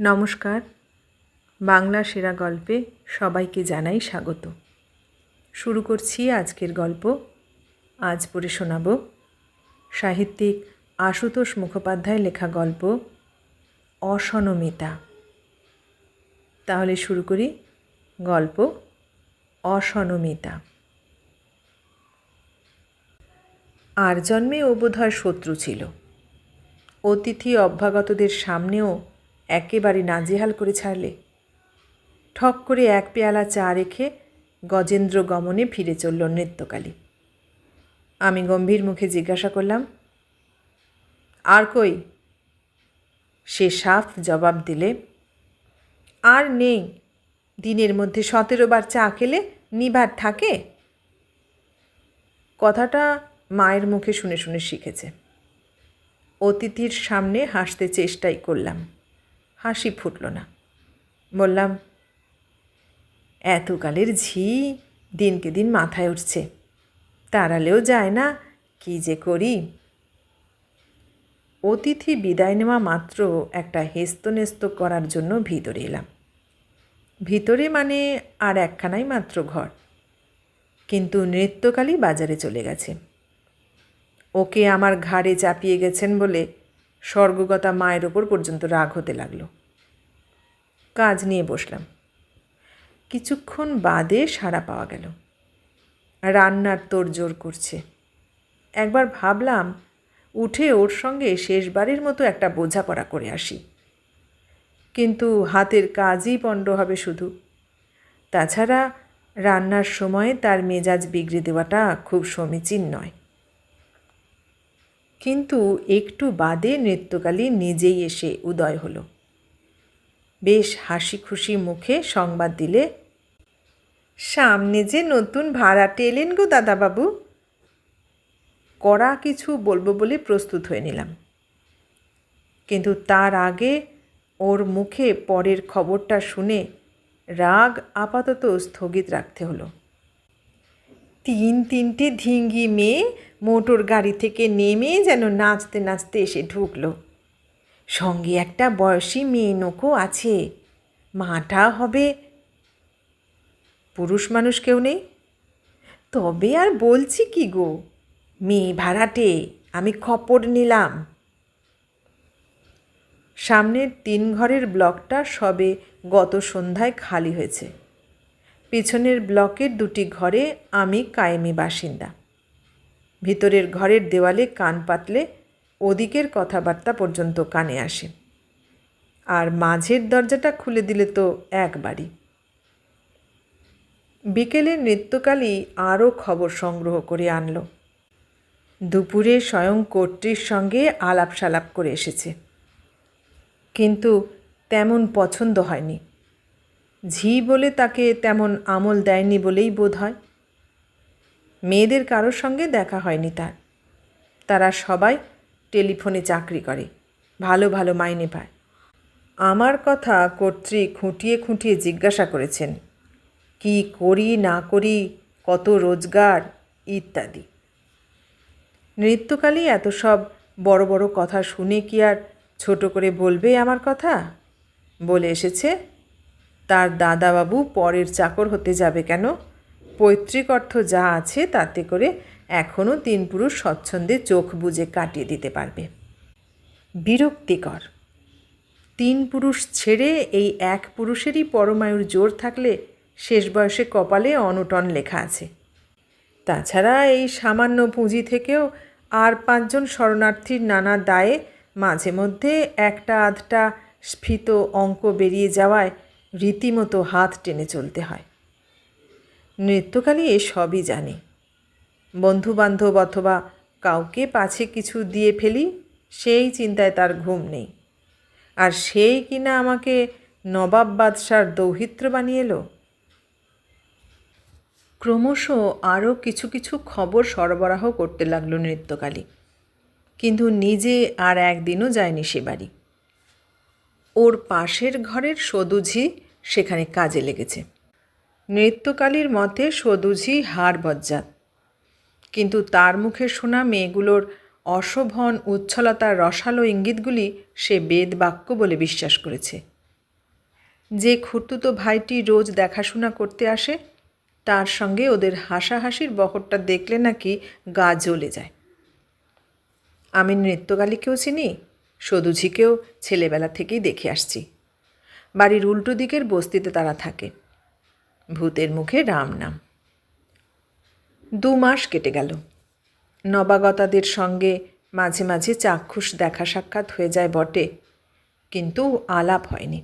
নমস্কার। বাংলা সেরা গল্পে সবাইকে জানাই স্বাগত। শুরু করছি আজকের গল্প। আজ পড়ে শোনাব সাহিত্যিক আশুতোষ মুখোপাধ্যায় লেখা গল্প অসনমিতা। তাহলে শুরু করি গল্প অসনমিতা। আর জন্মে ও বোধহয় শত্রু ছিল। অতিথি অভ্যাগতদের সামনেও একেবারে নাজেহাল করে ছাড়লে। ঠক করে এক পেয়ালা চা রেখে গজেন্দ্র গমনে ফিরে চলল নৃত্যকালী। আমি গম্ভীর মুখে জিজ্ঞাসা করলাম, আর কই? সে সাফ জবাব দিলে, আর নেই, দিনের মধ্যে সতেরো বার চা খেলে নিবার থাকে? কথাটা মায়ের মুখে শুনে শুনে শিখেছে। অতিথির সামনে হাসতে চেষ্টাই করলাম। হাসি ফুটল না। বললাম, এতকালের ঝি দিনকে দিন মাথায় উঠছে। তাড়ালেও যায় না, কি যে করি? অতিথি বিদায় নেওয়া মাত্র একটা হেস্তনেস্ত করার জন্য ভিতরে এলাম। ভিতরে মানে আর একখানাই মাত্র ঘর। কিন্তু নৃত্যকালই বাজারে চলে গেছে। ওকে আমার ঘাড়ে চাপিয়ে গেছেন বলে স্বর্গগতা মায়ের ওপর পর্যন্ত রাগ হতে লাগল। কাজ নিয়ে বসলাম। কিছুক্ষণ বাদে সাড়া পাওয়া গেল। রান্নার তোড়জোড় করছে। একবার ভাবলাম, উঠে ওর সঙ্গে শেষবারের মতো একটা বোঝাপড়া করে আসি। কিন্তু হাতের কাজই পণ্ড হবে শুধু। তাছাড়া রান্নার সময় তার মেজাজ বিগড়ে দেওয়াটা খুব সমীচীন নয়। কিন্তু একটু বাদে নৃত্যকালী নিজেই এসে উদয় হলো। বেশ হাসি খুশি মুখে সংবাদ দিলে, সামনে যে নতুন ভাড়াটে এলেন গো দাদাবাবু? কড়া কিছু বলব বলে প্রস্তুত হয়ে নিলাম। কিন্তু তার আগে ওর মুখে পরের খবরটা শুনে রাগ আপাতত স্থগিত রাখতে হলো। তিন তিনটে ধিঙ্গি মেয়ে মোটর গাড়ি থেকে নেমে যেন নাচতে নাচতে এসে ঢুকলো। সঙ্গে একটা বয়সী মেয়ে নোকও আছে। মাটা হবে পুরুষ মানুষ কেউ নেই। তবে আর বলছি কি গো, মেয়ে ভাড়াটে, আমি খপর নিলাম। সামনের তিন ঘরের ব্লকটা সবে গত সন্ধ্যায় খালি হয়েছে। পিছনের ব্লকের দুটি ঘরে আমি কায়েমি বাসিন্দা। ভিতরের ঘরের দেওয়ালে কান পাতলে ওদিকের কথাবার্তা পর্যন্ত কানে আসে। আর মাঝের দরজাটা খুলে দিলে তো একবারই বিকেলে নৃত্যকালই আরও খবর সংগ্রহ করে আনলো। দুপুরে স্বয়ং কর্ত্রীর সঙ্গে আলাপ সালাপ করে এসেছে। কিন্তু তেমন পছন্দ হয়নি। ঝি বলে তাকে তেমন আমল দেয়নি বলেই বোধ হয়। মেয়েদের কারোর সঙ্গে দেখা হয়নি তার। তারা সবাই টেলিফোনে চাকরি করে, ভালো ভালো মাইনে পায়। আমার কথা কর্ত্রী খুঁটিয়ে খুঁটিয়ে জিজ্ঞাসা করেছেন, কি করি না করি, কত রোজগার, ইত্যাদি। নৃত্যকালী এত সব বড় বড় কথা শুনে কি আর ছোট করে বলবে আমার কথা? বলে এসেছে, তার দাদাবাবু পরের চাকর হতে যাবে কেন? পৈতৃক অর্থ যা আছে তাতে করে এখনও তিন পুরুষ স্বচ্ছন্দে চোখ বুজে কাটিয়ে দিতে পারবে। বিরক্তিকর। তিন পুরুষ ছেড়ে এই এক পুরুষেরই পরমায়ুর জোর থাকলে শেষ বয়সে কপালে অনটন লেখা আছে। তাছাড়া এই সামান্য পুঁজি থেকেও আর পাঁচজন শরণার্থীর নানা দায়ে মাঝে মধ্যে একটা আধটা স্ফীত অঙ্ক বেরিয়ে যাওয়ায় রীতিমতো হাত টেনে চলতে হয়। নৃত্যকালী এসবই জানে। বন্ধুবান্ধব অথবা কাউকে পাছে কিছু দিয়ে ফেলি, সেই চিন্তায় তার ঘুম নেই। আর সেই কিনা আমাকে নবাব বাদশার দৌহিত্র বানিয়ে এলো? ক্রমশ আরও কিছু কিছু খবর সরবরাহ করতে লাগল নৃত্যকালী। কিন্তু নিজে আর একদিনও যায়নি সে বাড়ি। ওর পাশের ঘরের সদুঝি সেখানে কাজে লেগেছে। নৃত্যকালীর মতে সদুঝি হাড় বজ্জাত। কিন্তু তার মুখে শোনা মেয়েগুলোর অশোভন উচ্ছলতার রসালো ইঙ্গিতগুলি সে বেদ বাক্য বলে বিশ্বাস করেছে। যে খুঁড়তুতো ভাইটি রোজ দেখাশোনা করতে আসে, তার সঙ্গে ওদের হাসাহাসির বহরটা দেখলে নাকি গা জ্বলে যায়। আমি নৃত্যকালীকেও চিনি, সদুঝিকেও ছেলেবেলা থেকেই দেখে আসছি। বাড়ির উল্টো দিকের বস্তিতে তারা থাকে। ভূতের মুখে রাম নাম। দু মাস কেটে গেল। নবাগতাদের সঙ্গে মাঝে মাঝে চাক্ষুষ দেখা সাক্ষাৎ হয়ে যায় বটে, কিন্তু আলাপ হয়নি।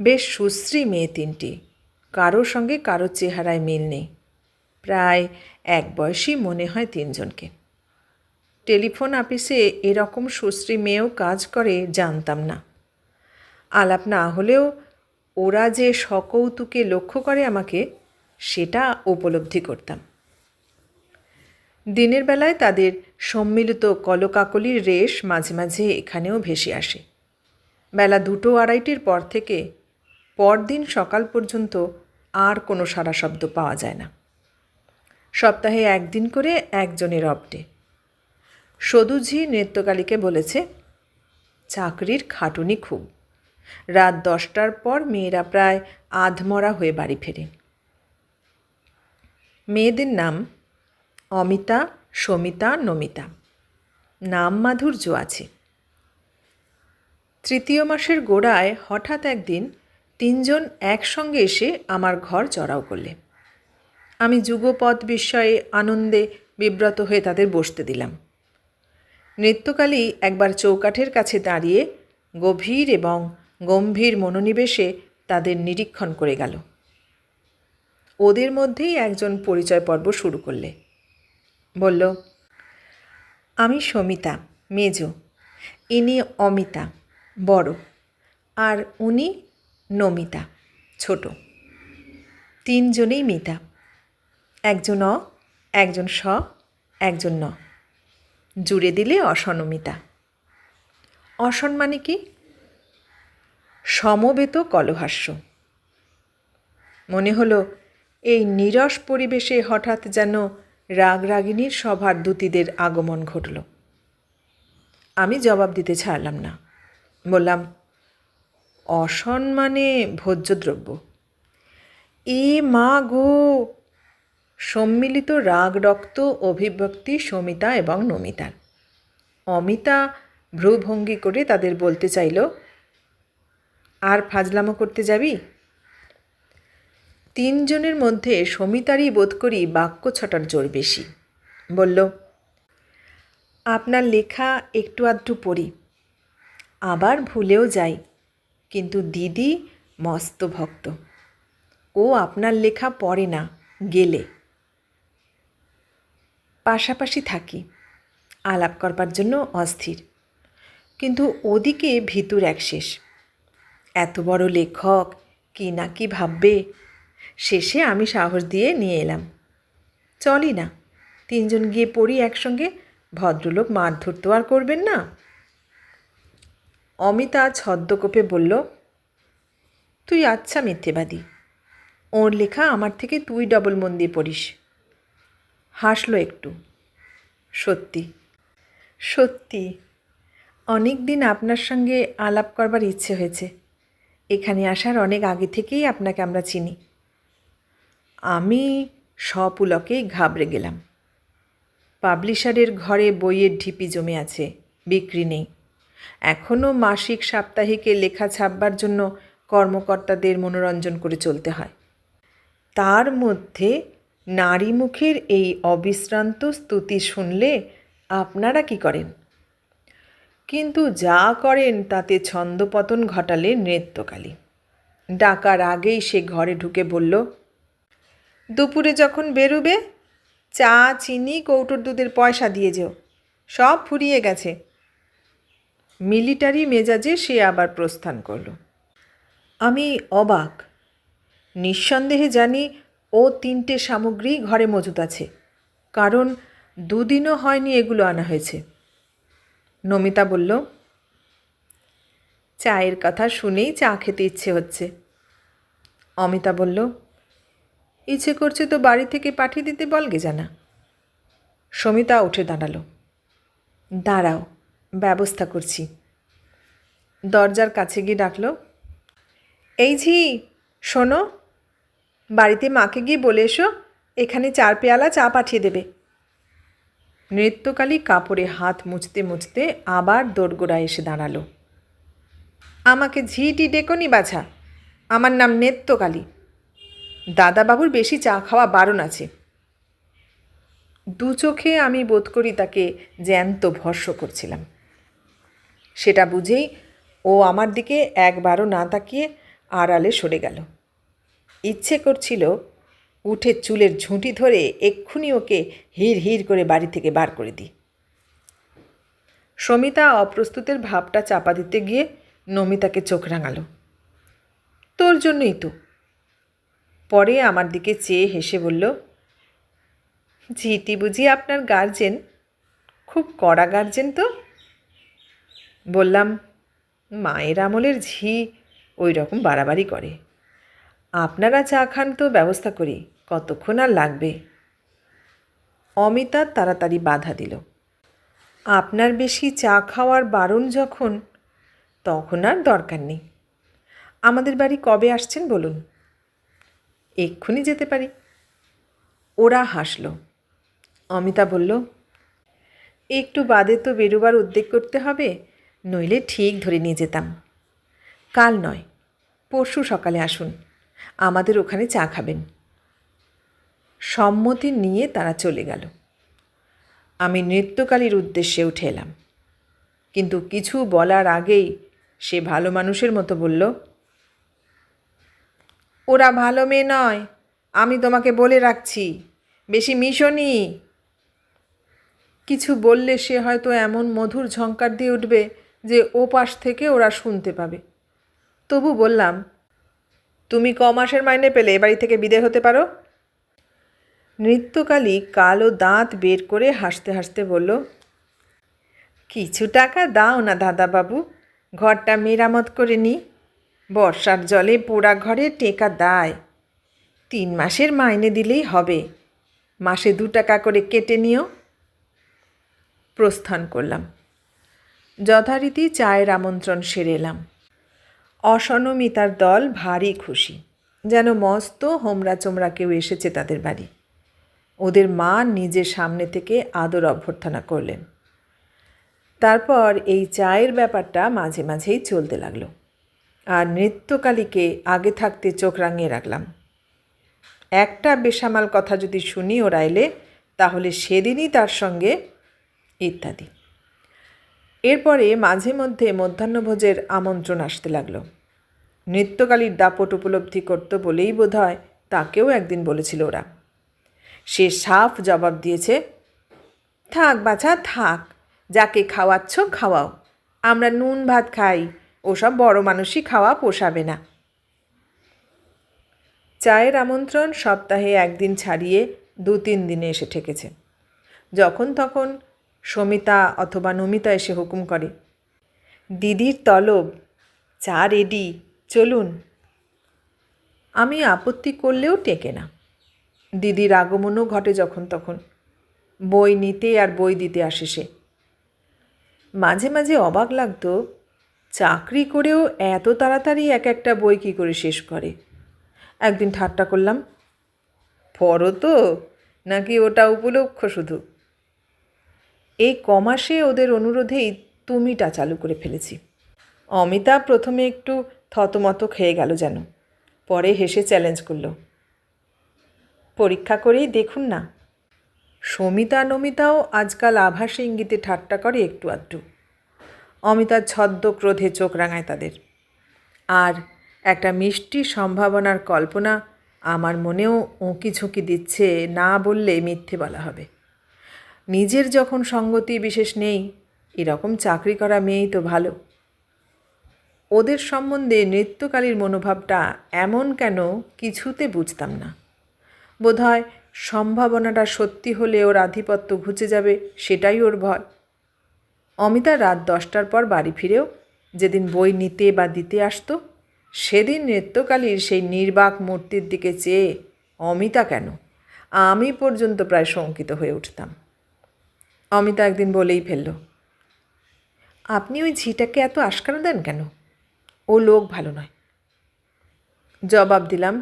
বেশ সুশ্রী মেয়ে তিনটি, কারোর সঙ্গে কারোর চেহারায় মিল নেই। প্রায় এক বয়সী মনে হয় তিনজনকে। টেলিফোন অফিসে এরকম সুশ্রী মেয়েও কাজ করে জানতাম না। আলাপ না হলেও ওরা যে সকৌতুকে লক্ষ্য করে আমাকে, সেটা উপলব্ধি করতাম। দিনের বেলায় তাদের সম্মিলিত কলকাকলির রেশ মাঝে মাঝে এখানেও ভেসে আসে। বেলা দুটো আড়াইটির পর থেকে পরদিন সকাল পর্যন্ত আর কোনো সারা শব্দ পাওয়া যায় না। সপ্তাহে একদিন করে একজনের অপডে সদুঝি নৃত্যকালীকে বলেছে, চাকরির খাটুনি খুব। রাত দশটার পর মেয়েরা প্রায় আধমরা হয়ে বাড়ি ফেরে। মেয়েদের নাম অমিতা, সমিতা, নমিতা। নাম মাধুর্য আছে। তৃতীয় মাসের গোড়ায় হঠাৎ একদিন তিনজন একসঙ্গে এসে আমার ঘর চড়াও করলে। আমি যুগপদ বিস্ময়ে আনন্দে বিব্রত হয়ে তাদের বসতে দিলাম। নৃত্যকালী একবার চৌকাঠের কাছে দাঁড়িয়ে গভীর এবং গম্ভীর মনোনিবেশে তাদের নিরীক্ষণ করে গেল। ওদের মধ্যেই একজন পরিচয় পর্ব শুরু করলে। বলল, আমি সমিতা, মেজ। ইনি অমিতা, বড়। আর উনি নমিতা, ছোট। তিনজনেই মিতা। একজন অ, একজন স, একজন ন। জুড়ে দিলে অসনমিতা। অসন মানে কি? সমবেত কলহাস্য। মনে হলো, এই নিরস পরিবেশে হঠাৎ যেন রাগরাগিনীর সভার দূতীদের আগমন ঘটল। আমি জবাব দিতে ছাড়লাম না। বললাম, অসম্মানে ভোজ্যদ্রব্য। এ মা গো! সম্মিলিত রাগ রক্ত অভিব্যক্তি সমিতা এবং নমিতার অমিতা ভ্রুভঙ্গি করে তাদের বলতে চাইল আর ফাজলামো করতে যাবি? তিনজনের মধ্যে সমিতারই বোধ করি বাক্য ছটার জোর বেশি। বলল, আপনার লেখা একটু আধটু পড়ি। আবার ভুলেও যাই, কিন্তু দিদি মস্ত ভক্ত। ও আপনার লেখা পড়ে না, গেলে। পাশাপাশি থাকি, আলাপ করবার জন্য অস্থির। কিন্তু ওদিকে ভিতুর এক শেষ এত বড় লেখক, কি না কি ভাববে? শেষে আমি সাহস দিয়ে নিয়ে এলাম। চলি না, তিনজন গিয়ে পড়ি একসঙ্গে, ভদ্রলোক মারধর তো আর করবেন না। অমিতা ছদ্মকোপে বলল, তুই আচ্ছা মিথ্যেবাদী, ওর লেখা আমার থেকে তুই ডবল মন দিয়ে পড়িস। হাসলো একটু। সত্যি সত্যি অনেক দিন আপনার সঙ্গে আলাপ করবার ইচ্ছে হয়েছে। এখানে আসার অনেক আগে থেকেই আপনাকে আমরা চিনি। আমি সপুলকেই ঘাবড়ে গেলাম। পাবলিশারের ঘরে বইয়ের ঢিপি জমে আছে, বিক্রি নেই। এখনও মাসিক সাপ্তাহিকে লেখা ছাপবার জন্য কর্মকর্তাদের মনোরঞ্জন করে চলতে হয়। তার মধ্যে নারী মুখের এই অবিশ্রান্ত স্তুতি শুনলে আপনারা কি করেন? কিন্তু যা করেন তাতে ছন্দপতন ঘটালে নৃত্যকালী। ডাকার আগেই সে ঘরে ঢুকে বলল, দুপুরে যখন বেরোবে, চা, চিনি, কৌটোর দুধের পয়সা দিয়ে যেও। সব ফুরিয়ে গেছে মিলিটারি মেজাজে সে আবার প্রস্থান করল। আমি অবাক। নিঃসন্দেহে জানি ও তিনটে সামগ্রী ঘরে মজুত আছে। কারণ দুদিনও হয়নি এগুলো আনা হয়েছে। নমিতা বলল, চায়ের কথা শুনেই চা খেতে ইচ্ছে হচ্ছে। অমিতা বলল, ইচ্ছে করছে তো বাড়ি থেকে পাঠিয়ে দিতে বলগে জানা। সমিতা উঠে দাঁড়াল, দাঁড়াও, ব্যবস্থা করছি। দরজার কাছে গিয়ে ডাকলো, এই ঝি, শোনো, বাড়িতে মাকে গিয়ে বলে এসো, এখানে চার পেয়ালা চা পাঠিয়ে দেবে। নৃত্যকালী কাপড়ে হাত মুছতে মুছতে আবার দোরগোড়ায় এসে দাঁড়াল। আমাকে ঝিটি ডেকনি বাছা, আমার নাম নেত্যকালী। দাদাবাবুর বেশি চা খাওয়া বারণ আছে। দু চোখে আমি বোধ করি তাকে জ্যান্ত ভস্য করছিলাম। সেটা বুঝেই ও আমার দিকে একবারও না তাকিয়ে আড়ালে সরে গেল। ইচ্ছে করছিল উঠে চুলের ঝুঁটি ধরে এক্ষুনি ওকে হির হির করে বাড়ি থেকে বার করে দিই। সমিতা অপ্রস্তুতের ভাবটা চাপা দিতে গিয়ে নমিতাকে চোখ রাঙালো। তোর জন্যই তো। পরে আমার দিকে চেয়ে হেসে বলল, ঝিটি বুঝি আপনার গার্জেন? খুব কড়া গার্জেন তো? বললাম, মায়ের আমলের ঝি ওই রকম বাড়াবাড়ি করে। আপনারা চা খান তো ব্যবস্থা করি। কতক্ষণ আর লাগবে? অমিতা তাড়াতাড়ি বাধা দিল। আপনার বেশি চা খাওয়ার বারণ যখন, তখন আর দরকার নেই। আমাদের বাড়ি কবে আসছেন বলুন? এক্ষুনি যেতে পারি। ওরা হাসল। অমিতা বলল, একটু বাদে তো বেরোবার উদ্যোগ করতে হবে, নইলে ঠিক ধরে নিয়ে যেতাম। কাল নয়, পরশু সকালে আসুন। আমাদের ওখানে চা খাবেন। সম্মতি নিয়ে তারা চলে গেল। আমি নৃত্যকালীর উদ্দেশ্যে উঠে এলাম। কিন্তু কিছু বলার আগেই সে ভালো মানুষের মতো বলল, ওরা ভালো মেয়ে নয়, আমি তোমাকে বলে রাখছি, বেশি মিশনি কিছু বললে সে হয়তো এমন মধুর ঝঙ্কার দিয়ে উঠবে যে ও পাশ থেকে ওরা শুনতে পাবে। তবু বললাম, তুমি ক মাসের মাইনে পেলে বাড়ি থেকে বিদে হতে পারো? নৃত্যকালী কালো দাঁত বের করে হাসতে হাসতে বলল, কিছু টাকা দাও না দাদাবাবু, ঘরটা মেরামত করে নি। বর্ষার জলে পোড়া ঘরে টেকা দায়। তিন মাসের মাইনে দিলেই হবে। মাসে দু টাকা করে কেটে নিও। প্রস্থান করলাম। যথারীতি চায়ের আমন্ত্রণ সেরে এলাম। অসনমিতার দল ভারী খুশি। যেন মস্ত হোমরা চোমরা কেউ এসেছে তাদের বাড়ি। ওদের মা নিজের সামনে থেকে আদর অভ্যর্থনা করলেন। তারপর এই চায়ের ব্যাপারটা মাঝে মাঝেই চলতে লাগল। আর নৃত্যকালীকে আগে থাকতে চোখ রাঙিয়ে রাখলাম। একটা বেসামাল কথা যদি শুনি ওরা এলে তাহলে সেদিনই তার সঙ্গে ইত্যাদি। এরপরে মাঝে মধ্যে মধ্যাহ্নভোজের আমন্ত্রণ আসতে লাগল। নৃত্যকালীর দাপট উপলব্ধি করত বলেই বোধ হয় তাকেও একদিন বলেছিল ওরা। সে সাফ জবাব দিয়েছে, থাক বাছা, থাক, যাকে খাওয়াচ্ছ খাওয়াও। আমরা নুন ভাত খাই, ওসব বড় মানুষই খাওয়া পোষাবে না। চায়ের আমন্ত্রণ সপ্তাহে একদিন ছাড়িয়ে দু তিন দিনে এসে ঠেকেছে। যখন তখন সমিতা অথবা নমিতা এসে হুকুম করে, দিদির তলব, চা রেডি, চলুন। আমি আপত্তি করলেও টেকে না। দিদির আগমনও ঘটে যখন তখন। বই নিতে আর বই দিতে আসে সে। মাঝে মাঝে অবাক লাগতো, চাকরি করেও এত তাড়াতাড়ি এক একটা বই কী করে শেষ করে? একদিন ঠাট্টা করলাম, পড়ো তো, নাকি ওটা উপলক্ষ শুধু? এই কমাসে ওদের অনুরোধেই তুমিটা চালু করে ফেলেছি। অমিতা প্রথমে একটু থতমত খেয়ে গেল যেন, পরে হেসে চ্যালেঞ্জ করল। পরীক্ষা করেই দেখুন না। সমিতা, নমিতাও আজকাল আভাসে ইঙ্গিতে ঠাট্টা করে একটু আধটু। অমিতার ছদ্ম ক্রোধে চোখ রাঙায় তাদের। আর একটা মিষ্টি সম্ভাবনার কল্পনা আমার মনেও উঁকি ঝুঁকি দিচ্ছে না বললে মিথ্যে বলা হবে। নিজের যখন সঙ্গতি বিশেষ নেই, এরকম চাকরি করা মেয়েই তো ভালো। ওদের সম্বন্ধে নৃত্যকালীর মনোভাবটা এমন কেন কিছুতে বুঝতাম না। বোধহয় সম্ভাবনাটা সত্যি হলে ওর আধিপত্য ঘুচে যাবে, সেটাই ওর ভয়। অমিতা রাত দশটার পর বাড়ি ফিরেও যেদিন বই নিতে বা দিতে আসতো, সেদিন নৃত্যকালীর সেই নির্বাক মূর্তির দিকে চেয়ে, অমিতা কেন? আমি পর্যন্ত প্রায় শঙ্কিত হয়ে উঠতাম। অমিতা একদিন বলেই ফেলল, আপনি ওই ঝিটাকে এত আশকারা দেন কেন? ও লোক ভালো নয়। জবাব দিলাম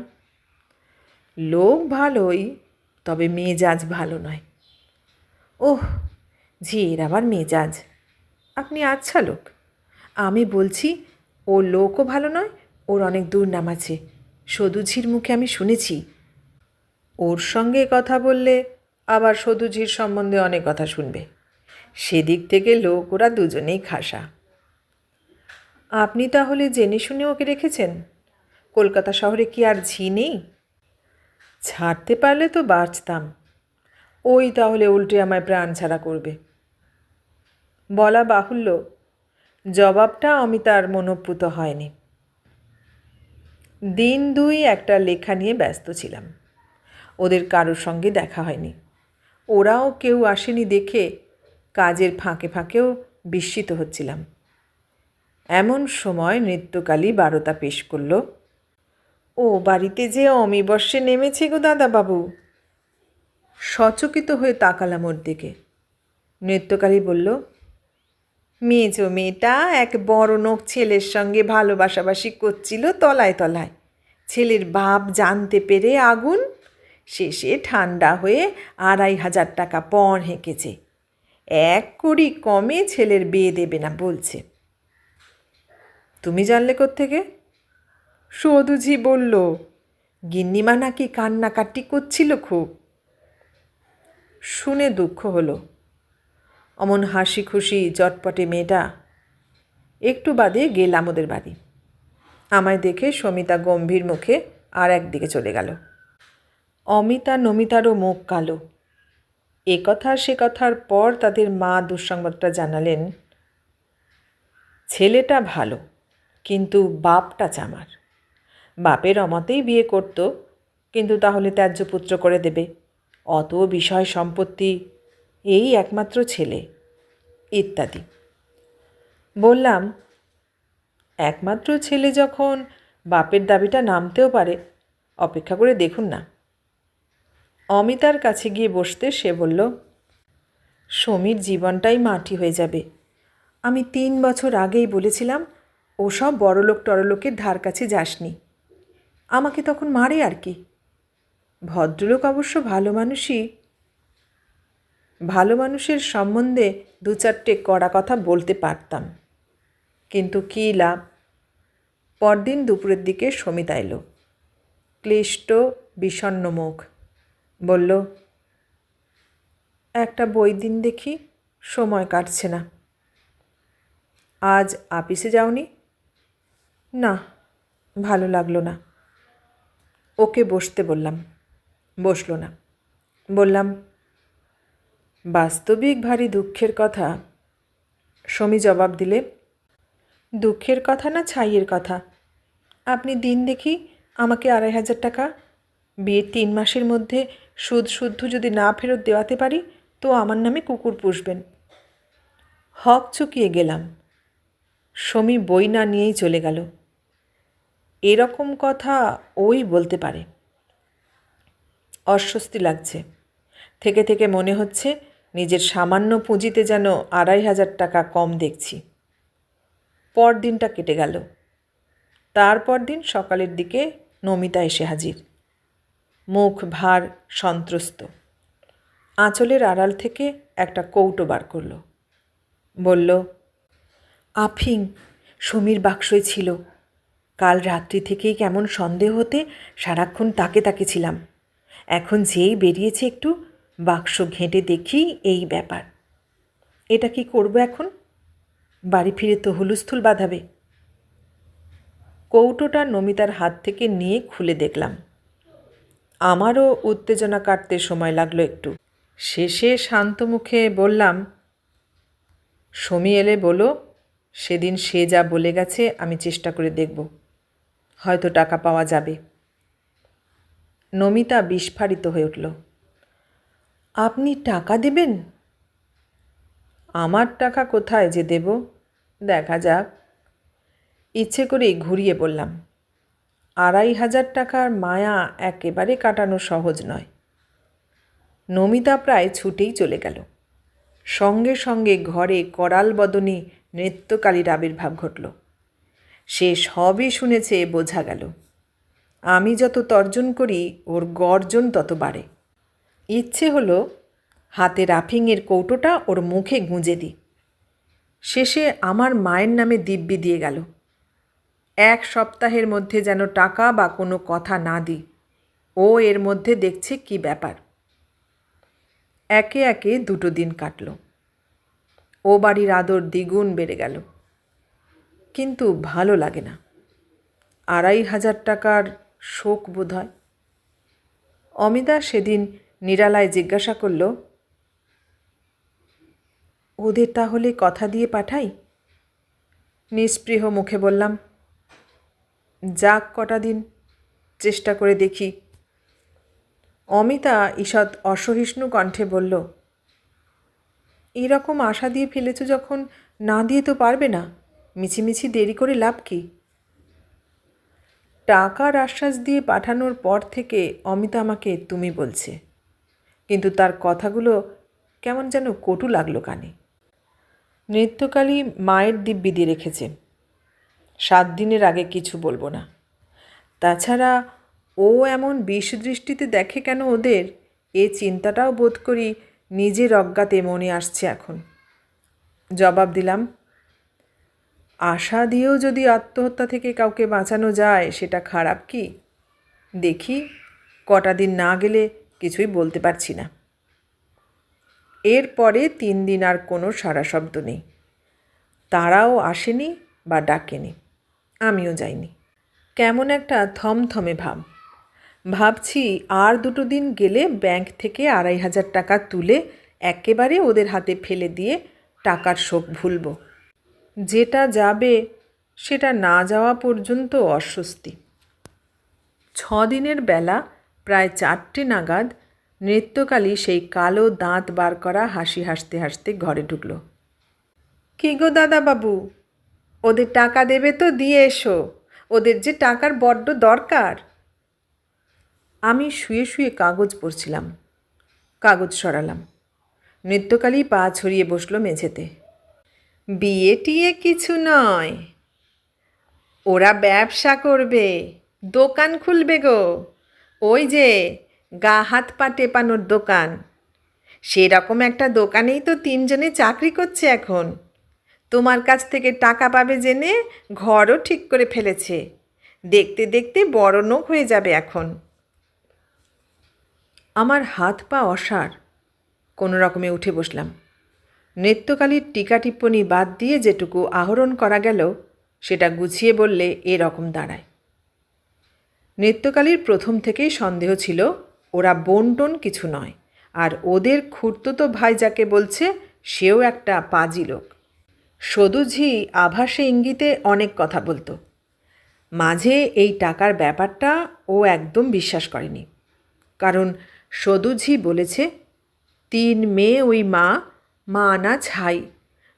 লোক ভালোই, তবে মেজাজ ভালো নয়। ওহ, ঝির আবার মেজাজ। আপনি আচ্ছা লোক। আমি বলছি ও লোকও ভালো নয়, ওর অনেক দূর নাম আছে সদুঝির মুখে আমি শুনেছি। ওর সঙ্গে কথা বললে আবার সদুঝির সম্বন্ধে অনেক কথা শুনবে। সেদিক থেকে লোক ওরা দুজনেই খাসা। আপনি তাহলে জেনে শুনে ওকে রেখেছেন? কলকাতা শহরে কি আর ঝি নেই? ছাড়তে পারলে তো বাঁচতাম। ওই তাহলে উল্টে আমায় প্রাণ ছাড়া করবে। বলা বাহুল্য, জবাবটা অমিতার মনোপ্রুত হয়নি। দিন দুই একটা লেখা নিয়ে ব্যস্ত ছিলাম। ওদের কারোর সঙ্গে দেখা হয়নি। ওরাও কেউ আসেনি দেখে কাজের ফাঁকে ফাঁকেও বিস্মিত হচ্ছিলাম। এমন সময় নৃত্যকালী বারোতা পেশ করল ও বাড়িতে যে অমিবর্ষে নেমেছে গো দাদাবাবু। সচকিত হয়ে তাকালাম ওর দিকে। নৃত্যকারী বলল, মেজো মেয়েটা এক বড় নোক ছেলের সঙ্গে ভালোবাসাবাসি করছিল তলায় তলায়। ছেলের বাপ জানতে পেরে আগুন, শেষে ঠান্ডা হয়ে আড়াই হাজার টাকা পণ হেঁকেছে। এক কড়ি কমে ছেলের বিয়ে দেবে না বলছে। তুমি জানলে থেকে সদুঝি বলল, গিন্নিমা নাকি কান্নাকাটি করছিল খুব? শুনে দুঃখ হলো। অমন হাসি খুশি চটপটে মেয়েটা, একটু বাদে গেলাম ওদের বাড়ি। আমায় দেখে সমিতা গম্ভীর মুখে আর একদিকে চলে গেল। অমিতা, নমিতারও মুখ কালো। এ কথা সে কথার পর তাদের মা দুঃসংবাদটা জানালেন, ছেলেটা ভালো, কিন্তু বাপটা চামার। বাপের অমতেই বিয়ে করত, কিন্তু তাহলে ত্যায্য পুত্র করে দেবে। অত বিষয় সম্পত্তি, এই একমাত্র ছেলে, ইত্যাদি। বললাম, একমাত্র ছেলে যখন বাপের দাবিটা নামতেও পারে, অপেক্ষা করে দেখুন না। অমিতার কাছে গিয়ে বসতে সে বলল, সমীর জীবনটাই মাটি হয়ে যাবে। আমি তিন বছর আগেই বলেছিলাম, ওসব বড়লোক টরলোকের ধার কাছে যাসনি। আমাকে তখন মারে আর কি। ভদ্রলোক অবশ্য ভালো মানুষই। ভালো মানুষের সম্বন্ধে দু চারটে কড়া কথা বলতে পারতাম। কিন্তু কী লাভ? পরদিন দুপুরের দিকে সমিতা এলো। ক্লিষ্ট বিষণ্ন মুখ। বলল, একটা বই দিন দেখি, সময় কাটছে না। আজ আপিসে যাওনি? না, ভালো লাগল না। ওকে বসতে বললাম। বসল না। বললাম, বাস্তবিক ভারী দুঃখের কথা? সমী জবাব দিলে, দুঃখের কথা না ছাইয়ের কথা? আপনি দিন দেখি আমাকে আড়াই হাজার টাকা, বিয়ের তিন মাসের মধ্যে সুদ শুদ্ধ যদি না ফেরত দেওয়াতে পারি, তো আমার নামে কুকুর পুষবেন। হক চুকিয়ে গেলাম। সমী বই না নিয়েই চলে গেল। এরকম কথা ওই বলতে পারে। অস্বস্তি লাগছে। থেকে থেকে মনে হচ্ছে নিজের সামান্য পুঁজিতে যেন আড়াই হাজার টাকা কম দেখছি। পর দিনটা কেটে গেল। তারপর দিন সকালের দিকে নমিতা এসে হাজির। মুখ ভার সন্ত্রস্ত। আঁচলের আড়াল থেকে একটা কৌটো বার করল। বলল, আফিং, সমীর বাক্সই ছিল। কাল রাত্রি থেকেই কেমন সন্দেহ হতে সারাক্ষণ তাকে তাকে ছিলাম। এখন যেই বেরিয়েছে একটু, বাক্স ঘেঁটে দেখি এই ব্যাপার। এটা কি করব এখন? বাড়ি ফিরে তো হুলুস্থুল বাঁধাবে। কৌটোটা নমিতার হাত থেকে নিয়ে খুলে দেখলাম। আমারও উত্তেজনা কাটতে সময় লাগল একটু। শেষে শান্ত মুখে বললাম, সমী এলে বলো, সেদিন সে যা বলে গেছে আমি চেষ্টা করে দেখব। হয়তো টাকা পাওয়া যাবে। নমিতা বিস্ফারিত হয়ে উঠল, আপনি টাকা দেবেন? আমার টাকা কোথায় যে দেব? দেখা যাক। ইচ্ছে করেই ঘুরিয়ে বললাম, আড়াই হাজার টাকার মায়া একেবারে কাটানো সহজ নয়। নমিতা প্রায় ছুটেই চলে গেল। সঙ্গে সঙ্গে ঘরে করাল বদনী নৃত্যকালীর আবির্ভাব ঘটল। সে সবই শুনেছে, বোঝা গেল। আমি যত তর্জন করি, ওর গর্জন তত বাড়ে। ইচ্ছে হলো হাতে রাফিংয়ের কৌটোটা ওর মুখে গুঁজে দিই। শেষে আমার মায়ের নামে দিব্যি দিয়ে গেল। এক সপ্তাহের মধ্যে যেন টাকা বা কোনো কথা না দিই। ও এর মধ্যে দেখছে কি ব্যাপার। একে একে দুটো দিন কাটল। ও বাড়ির আদর দ্বিগুণ বেড়ে গেল। কিন্তু ভালো লাগে না। আড়াই হাজার টাকার শোক বোধ হয়। অমিতা সেদিন নিরালায় জিজ্ঞাসা করল, ওদের তাহলে কথা দিয়ে পাঠাই? নিস্পৃহ মুখে বললাম, যাক কটা দিন, চেষ্টা করে দেখি। অমিতা ঈষৎ অসহিষ্ণু কণ্ঠে বলল, এরকম আশা দিয়ে ফেলেছ যখন, না দিয়ে তো পারবে না? মিছিমিছি দেরি করে লাভ কি? টাকার আশ্বাস দিয়ে পাঠানোর পর থেকে অমিতা আমাকে তুমি বলছে। কিন্তু তার কথাগুলো কেমন যেন কটু লাগল কানে। নৃত্যকালী মায়ের দিব্যি দিয়ে রেখেছে। সাত দিনের আগে কিছু বলব না। তাছাড়া ও এমন বিষ দৃষ্টিতে দেখে কেন ওদের? এ চিন্তাটাও বোধ করি নিজের অজ্ঞাতে মনে আসছে এখন। জবাব দিলাম আশা দিয়েও যদি আত্মহত্যা থেকে কাউকে বাঁচানো যায়, সেটা খারাপ কি? দেখি, কটা দিন না গেলে কিছুই বলতে পারছি না। এরপরে তিন দিন আর কোনো সারা শব্দ নেই। তারাও আসেনি বা ডাকেনি। আমিও যাইনি। কেমন একটা থমথমে ভাব। ভাবছি আর দুটো দিন গেলে ব্যাংক থেকে আড়াই হাজার টাকা তুলে একেবারে ওদের হাতে ফেলে দিয়ে টাকার শোক ভুলব। যেটা যাবে, সেটা না যাওয়া পর্যন্ত অস্বস্তি। ছ দিনের বেলা প্রায় চারটে নাগাদ নৃত্যকালী সেই কালো দাঁত বার করা হাসি হাসতে হাসতে ঘরে ঢুকল। কি গো দাদা বাবু ওদের টাকা দেবে তো, দিয়ে এসো। ওদের যে টাকার বড্ড দরকার। আমি শুয়ে শুয়ে কাগজ পড়ছিলাম। কাগজ সরালাম। নৃত্যকালী পা ছড়িয়ে বসল মেঝেতে। বিয়ে টিয়ে কিছু নয়। ওরা ব্যবসা করবে, দোকান খুলবে গো। ওই যে, গা হাত পা টেপানোর দোকান। সেরকম একটা দোকানেই তো তিনজনে চাকরি করছে এখন। তোমার কাছ থেকে টাকা পাবে জেনে ঘরও ঠিক করে ফেলেছে। দেখতে দেখতে বড় নোক হয়ে যাবে এখন। আমার হাত পা অসার। কোনো রকমে উঠে বসলাম। নৃত্যকালীর টিকা টিপ্পণী বাদ দিয়ে যেটুকু আহরণ করা গেল, সেটা গুছিয়ে বললে এরকম দাঁড়ায়। নৃত্যকালীর প্রথম থেকেই সন্দেহ ছিল, ওরা বন্টন কিছু নয়, আর ওদের খুঁড়তো ভাই যাকে বলছে, সেও একটা পাজি লোক। সদুঝি আভাসে ইঙ্গিতে অনেক কথা বলতো। মাঝে এই টাকার ব্যাপারটা ও একদম বিশ্বাস করেনি। কারণ সদুঝি বলেছে, তিন মেয়ে ওই মা মা না ছাই।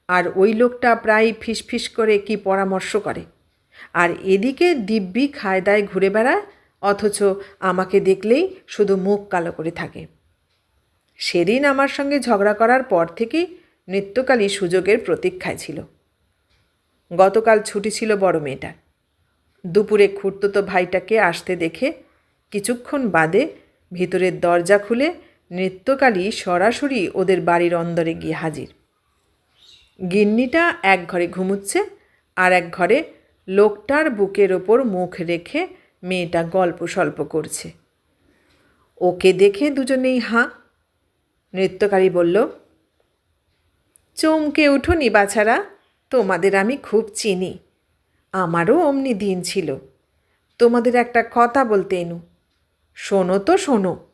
আর ওই লোকটা প্রায় ফিসফিস করে কি পরামর্শ করে। আর এদিকে দিব্যি খায়দায় ঘুরে বেড়ায়, অথচ আমাকে দেখলেই শুধু মুখ কালো করে থাকে। সেদিন আমার সঙ্গে ঝগড়া করার পর থেকেই নৃত্যকালী সুযোগের প্রতীক্ষায় ছিল। গতকাল ছুটি ছিল বড় মেয়েটার। দুপুরে খুঁড়তো ভাইটাকে আসতে দেখে, কিছুক্ষণ বাদে ভিতরের দরজা খুলে নৃত্যকালী সরাসরি ওদের বাড়ির অন্দরে গিয়ে হাজির। গিন্নিটা এক ঘরে ঘুমুচ্ছে আর এক ঘরে লোকটার বুকের ওপর মুখ রেখে মেয়েটা গল্প সল্প করছে। ওকে দেখে দুজনেই হাঁ। নৃত্যকারী বলল, চমকে উঠোনি বাছারা, তোমাদের আমি খুব চিনি। আমারও অমনি দিন ছিল। তোমাদের একটা কথা বলতে এনু। শোনো তো শোনো।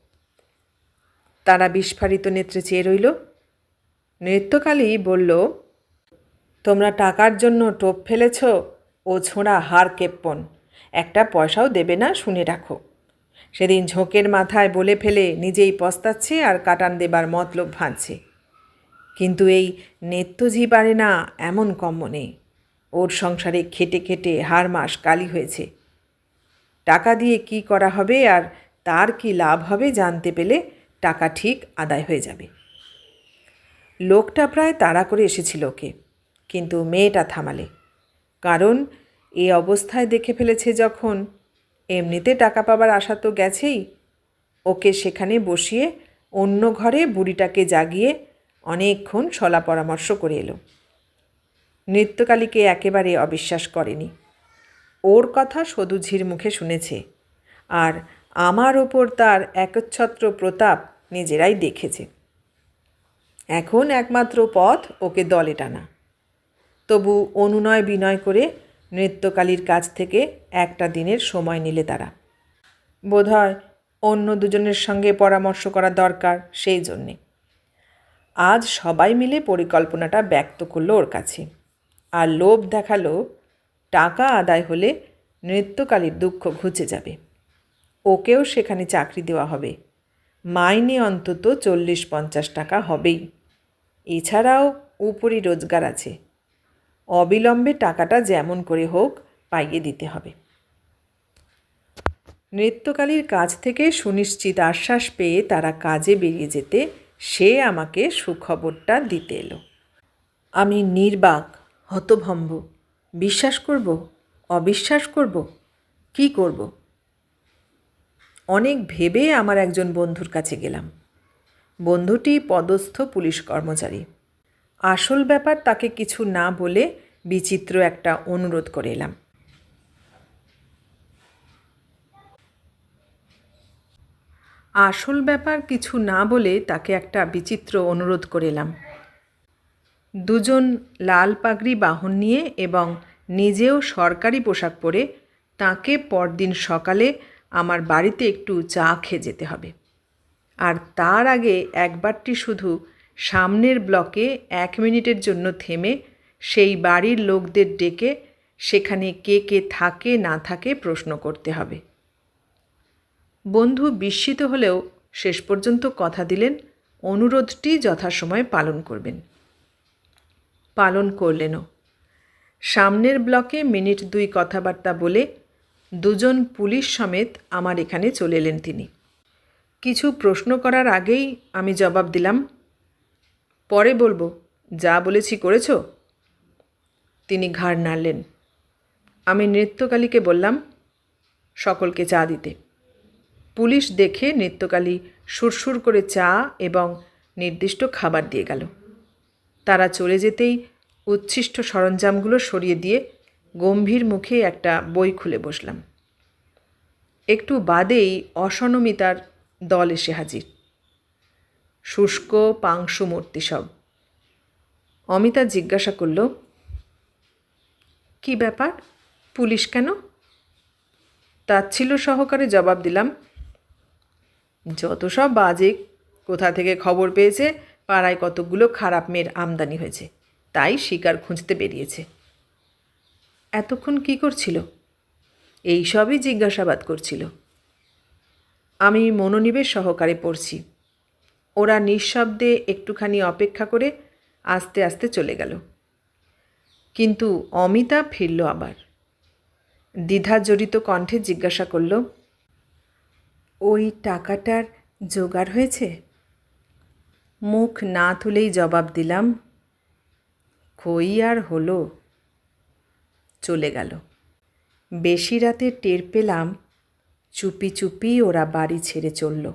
তারা বিস্ফারিত নেত্রে চেয়ে রইল। নৃত্যকালী বলল, তোমরা টাকার জন্য টোপ ফেলেছ, ও ছোঁড়া হার কেপ্পন। একটা পয়সাও দেবে না, শুনে রাখো সেদিন ঝোঁকের মাথায় বলে ফেলে নিজেই পস্তাচ্ছে আর কাটান দেবার মতলব ভাঁজছে কিন্তু এই নেত্যজি পারে না, এমন কম্ম নেই। ওর সংসারে খেটে খেটে হার মাস কালি হয়েছে। টাকা দিয়ে কি করা হবে আর তার কি লাভ হবে জানতে পেলে টাকা ঠিক আদায় হয়ে যাবে। লোকটা প্রায় তাড়া করে এসেছিল ওকে, কিন্তু মেয়েটা থামালে। কারণ এ অবস্থায় দেখে ফেলেছে যখন এমনিতে টাকা পাবার আশা তো গেছেই, ওকে সেখানে বসিয়ে অন্য ঘরে বুড়িটাকে জাগিয়ে অনেকক্ষণ ছলা পরামর্শ করে এলো। নৃত্যকালীকে একেবারে অবিশ্বাস করেনি। ওর কথা সদুঝির মুখে শুনেছে, আর আমার ওপর তার একচ্ছত্র প্রতাপ নিজেরাই দেখেছে। এখন একমাত্র পথ ওকে দলে টানা। তবু অনুনয় বিনয় করে নৃত্যকালীর কাছ থেকে একটা দিনের সময় নিলে তারা। বোধহয় অন্য দুজনের সঙ্গে পরামর্শ করা দরকার সেই জন্যে। আজ সবাই মিলে পরিকল্পনাটা ব্যক্ত করল ওর কাছে। আর লোভ দেখাল টাকা আদায় হলে নৃত্যকালীর দুঃখ ঘুচে যাবে। ওকেও সেখানে চাকরি দেওয়া হবে। মাইনে অন্তত চল্লিশ পঞ্চাশ টাকা হবেই। এছাড়াও উপরি রোজগার আছে। অবিলম্বে টাকাটা যেমন করে হোক পাইয়ে দিতে হবে। নৃত্যকালীর কাছ থেকে সুনিশ্চিত আশ্বাস পেয়ে তারা কাজে বেরিয়ে যেতে সে আমাকে সুখবরটা দিতে এলো। আমি নির্বাক, হতভম্ব, বিশ্বাস করব, অবিশ্বাস করব, কি করব? অনেক ভেবে আমার একজন বন্ধুর কাছে গেলাম। বন্ধুটি পদস্থ পুলিশ কর্মচারী। আসল ব্যাপার তাকে কিছু না বলে বিচিত্র একটা অনুরোধ করে এলাম। আসল ব্যাপার কিছু না বলে তাকে একটা বিচিত্র অনুরোধ করে এলাম। দুজন লাল পাগড়ি বাহন নিয়ে এবং নিজেও সরকারি পোশাক পরে তাকে পরদিন সকালে আমার বাড়িতে একটু চা খেয়ে যেতে হবে। আর তার আগে একবারটি শুধু সামনের ব্লকে এক মিনিটের জন্য থেমে সেই বাড়ির লোকদের ডেকে সেখানে কে কে থাকে, না থাকে প্রশ্ন করতে হবে। বন্ধু বিস্মিত হলেও শেষ পর্যন্ত কথা দিলেন, অনুরোধটি যথাসময়ে পালন করবেন। পালন করলেনও। সামনের ব্লকে মিনিট দুই কথাবার্তা বলে দুজন পুলিশ সমেত আমার এখানে চলে এলেন তিনি। কিছু প্রশ্ন করার আগেই আমি জবাব দিলাম, পরে বলব, যা বলেছি করেছ? তিনি ঘাড় নাড়লেন। আমি নৃত্যকালীকে বললাম, সকলকে চা দিতে। পুলিশ দেখে নৃত্যকালী সুরসুর করে চা এবং নির্দিষ্ট খাবার দিয়ে গেল। তারা চলে যেতেই উচ্ছিষ্ট সরঞ্জামগুলো সরিয়ে দিয়ে গম্ভীর মুখে একটা বই খুলে বসলাম। একটু বাদেই অসনমিতার দল এসে হাজির। শুষ্ক পাংশু মূর্তি সব। অমিতা জিজ্ঞাসা করল, কি ব্যাপার? পুলিশ কেন? তাচ্ছিল সহকারে জবাব দিলাম, যত সব বাজে, কোথা থেকে খবর পেয়েছে, পাড়ায় কতগুলো খারাপ মেয়ের আমদানি হয়েছে, তাই শিকার খুঁজতে বেরিয়েছে। এতক্ষণ কি করছিল? এই সবই জিজ্ঞাসাবাদ করছিল। আমি মনোনিবেশ সহকারে পড়ছি। ওরা নিঃশব্দে একটুখানি অপেক্ষা করে আস্তে আস্তে চলে গেল। কিন্তু অমিতা ফিরল আবার। দ্বিধাজড়িত কণ্ঠে জিজ্ঞাসা করল, ওই টাকাটার জোগাড় হয়েছে? মুখ না তুলেই জবাব দিলাম কই আর হলো। চলে গেল। বেশি রাতে টের পেলাম চুপি চুপি ওরা বাড়ি ছেড়ে চলল।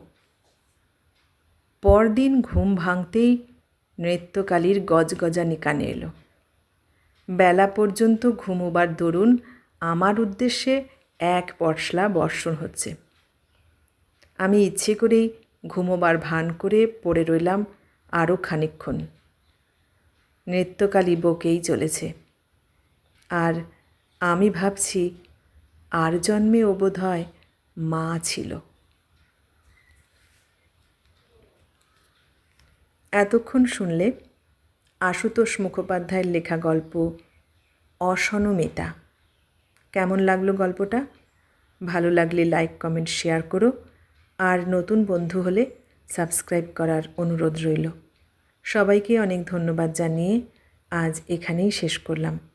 পরদিন ঘুম ভাঙতেই নৃত্যকালীর গজগজানি কানে এলো। বেলা পর্যন্ত ঘুমোবার দরুন আমার উদ্দেশ্যে এক পশলা বর্ষণ হচ্ছে। আমি ইচ্ছে করেই ঘুমোবার ভান করে পড়ে রইলাম আরও খানিক্ষণ নৃত্যকালী বকেই চলেছে। আর আমি ভাবছি, আর জন্মে ও হয় মা ছিল। এতক্ষণ শুনলে আশুতোষ মুখোপাধ্যায়ের লেখা গল্প অসনমিতা কেমন লাগল গল্পটা? ভালো লাগলে লাইক, কমেন্ট, শেয়ার করো। আর নতুন বন্ধু হলে সাবস্ক্রাইব করার অনুরোধ রইল। সবাইকে অনেক ধন্যবাদ জানিয়ে আজ এখানেই শেষ করলাম।